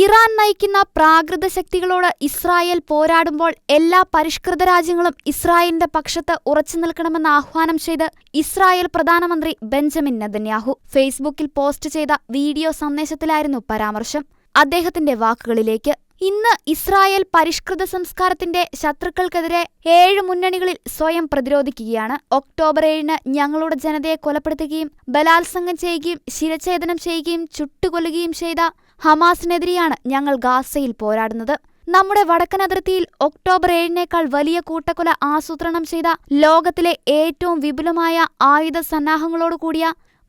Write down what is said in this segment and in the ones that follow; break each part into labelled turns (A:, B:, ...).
A: Iran നയിക്കുന്ന പ്രാകൃത ശക്തികളോട് Israel പോരാടുമ്പോൾ എല്ലാ പരിഷ്കൃത രാജ്യങ്ങളും ഇസ്രായേലിന്റെ പക്ഷത്ത് ഉറച്ചു നിൽക്കണമെന്ന് ആഹ്വാനം ചെയ്ത് ഇസ്രായേൽ പ്രധാനമന്ത്രി ബെഞ്ചമിൻ നെതന്യാഹു ഫേസ്ബുക്കിൽ പോസ്റ്റ് ചെയ്ത വീഡിയോ സന്ദേശത്തിലായിരുന്നു പരാമർശം. അദ്ദേഹത്തിന്റെ വാക്കുകളിലേക്ക് ഇന്ന് ഇസ്രായേൽ പരിഷ്കൃത സംസ്കാരത്തിന്റെ ശത്രുക്കൾക്കെതിരെ ഏഴ് മുന്നണികളിൽ സ്വയം പ്രതിരോധിക്കുകയാണ്. ഒക്ടോബർ ഏഴിന് ഞങ്ങളുടെ ജനതയെ കൊലപ്പെടുത്തുകയും ബലാത്സംഗം ചെയ്യുകയും ശിരഛേദനം ചെയ്യുകയും ചുട്ടുകൊല്ലുകയും ചെയ്ത ഹമാസിനെതിരെയാണ് ഞങ്ങൾ ഗാസയിൽ പോരാടുന്നത്. നമ്മുടെ വടക്കൻ അതിർത്തിയിൽ ഒക്ടോബർ ഏഴിനേക്കാൾ വലിയ കൂട്ടക്കൊല ആസൂത്രണം ചെയ്ത ലോകത്തിലെ ഏറ്റവും വിപുലമായ ആയുധ സന്നാഹങ്ങളോടുകൂടിയ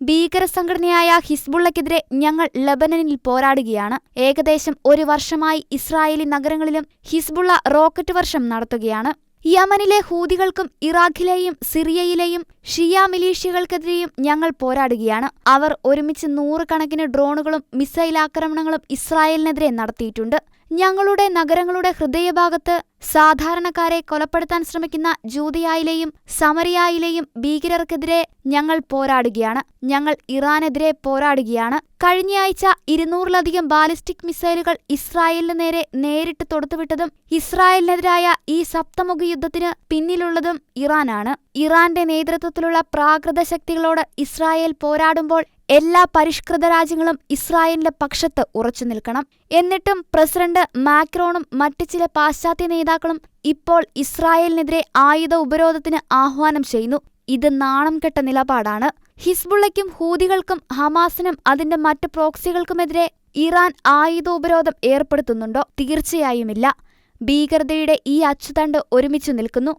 A: ഭീകരസംഘടനയായ ഹിസ്ബുള്ളക്കെതിരെ ഞങ്ങൾ ലബനനിൽ പോരാടുകയാണ്. ഏകദേശം ഒരു വർഷമായി ഇസ്രായേലി നഗരങ്ങളിലും ഹിസ്ബുള്ള റോക്കറ്റ് വർഷം നടത്തുകയാണ്. യമനിലെ ഹൂതികൾക്കും ഇറാഖിലെയും സിറിയയിലെയും ഷിയ മിലീഷ്യകൾക്കെതിരെയും ഞങ്ങൾ പോരാടുകയാണ്. അവർ ഒരുമിച്ച് നൂറുകണക്കിന് ഡ്രോണുകളും മിസൈൽ ആക്രമണങ്ങളും ഇസ്രായേലിനെതിരെ നടത്തിയിട്ടുണ്ട്. ഞങ്ങളുടെ നഗരങ്ങളുടെ ഹൃദയഭാഗത്ത് സാധാരണക്കാരെ കൊലപ്പെടുത്താൻ ശ്രമിക്കുന്ന ജൂതിയായിലെയും സമറിയായിലെയും ഭീകരർക്കെതിരെ ഞങ്ങൾ പോരാടുകയാണ്. ഞങ്ങൾ ഇറാനെതിരെ പോരാടുകയാണ്. കഴിഞ്ഞയാഴ്ച ഇരുന്നൂറിലധികം ബാലിസ്റ്റിക് മിസൈലുകൾ ഇസ്രായേലിന് നേരെ നേരിട്ട് തൊടുത്തുവിട്ടതും ഇസ്രായേലിനെതിരായ ഈ സപ്തമുഖ യുദ്ധത്തിന് പിന്നിലുള്ളതും ഇറാനാണ്. ഇറാന്റെ നേതൃത്വത്തിലുള്ള പ്രാകൃത ശക്തികളോട് ഇസ്രായേൽ പോരാടുമ്പോൾ എല്ലാ പരിഷ്കൃത രാജ്യങ്ങളും ഇസ്രായേലിന്റെ പക്ഷത്ത് ഉറച്ചു നിൽക്കണം. എന്നിട്ടും പ്രസിഡന്റ് മാക്രോണും മറ്റ് ചില പാശ്ചാത്യ നേതാക്കളും ഇപ്പോൾ ഇസ്രായേലിനെതിരെ ആയുധ ഉപരോധത്തിന് ആഹ്വാനം ചെയ്യുന്നു. ഇത് നാണം കെട്ട നിലപാടാണ്. ഹിസ്ബുള്ളയ്ക്കും ഹൂതികൾക്കും ഹമാസിനും അതിന്റെ മറ്റ് പ്രോക്സികൾക്കുമെതിരെ ഇറാൻ ആയുധ ഉപരോധം ഏർപ്പെടുത്തുന്നുണ്ടോ തീർച്ചയായുമില്ല. ഭീകരതയുടെ ഈ അച്ചുതണ്ട് ഒരുമിച്ചു നിൽക്കുന്നു.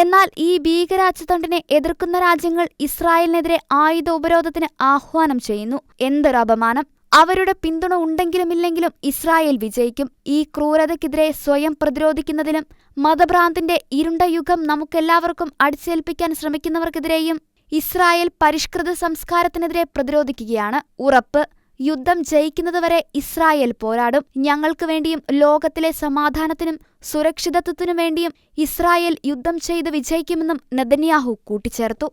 A: എന്നാൽ ഈ ഭീകരാച്ചതണ്ടിനെ എതിർക്കുന്ന രാജ്യങ്ങൾ ഇസ്രായേലിനെതിരെ ആയുധ ഉപരോധത്തിന് ആഹ്വാനം ചെയ്യുന്നു. എന്തൊരു അപമാനം. അവരുടെ പിന്തുണ ഉണ്ടെങ്കിലുമില്ലെങ്കിലും ഇസ്രായേൽ വിജയിക്കും. ഈ ക്രൂരതയ്ക്കെതിരെ സ്വയം പ്രതിരോധിക്കുന്നതിലും മതഭ്രാന്തിന്റെ ഇരുണ്ട യുഗം നമുക്കെല്ലാവർക്കും അടിച്ചേൽപ്പിക്കാൻ ശ്രമിക്കുന്നവർക്കെതിരെയും ഇസ്രായേൽ പരിഷ്കൃത സംസ്കാരത്തിനെതിരെ പ്രതിരോധിക്കുകയാണ്. ഉറപ്പ്. യുദ്ധം ജയിക്കുന്നതുവരെ ഇസ്രായേൽ പോരാടും. ഞങ്ങൾക്ക് വേണ്ടിയും ലോകത്തിലെ സമാധാനത്തിനും സുരക്ഷിതത്വത്തിനും വേണ്ടിയും ഇസ്രായേൽ യുദ്ധം ചെയ്ത് വിജയിക്കുമെന്നും നെതന്യാഹു കൂട്ടിച്ചേർത്തു.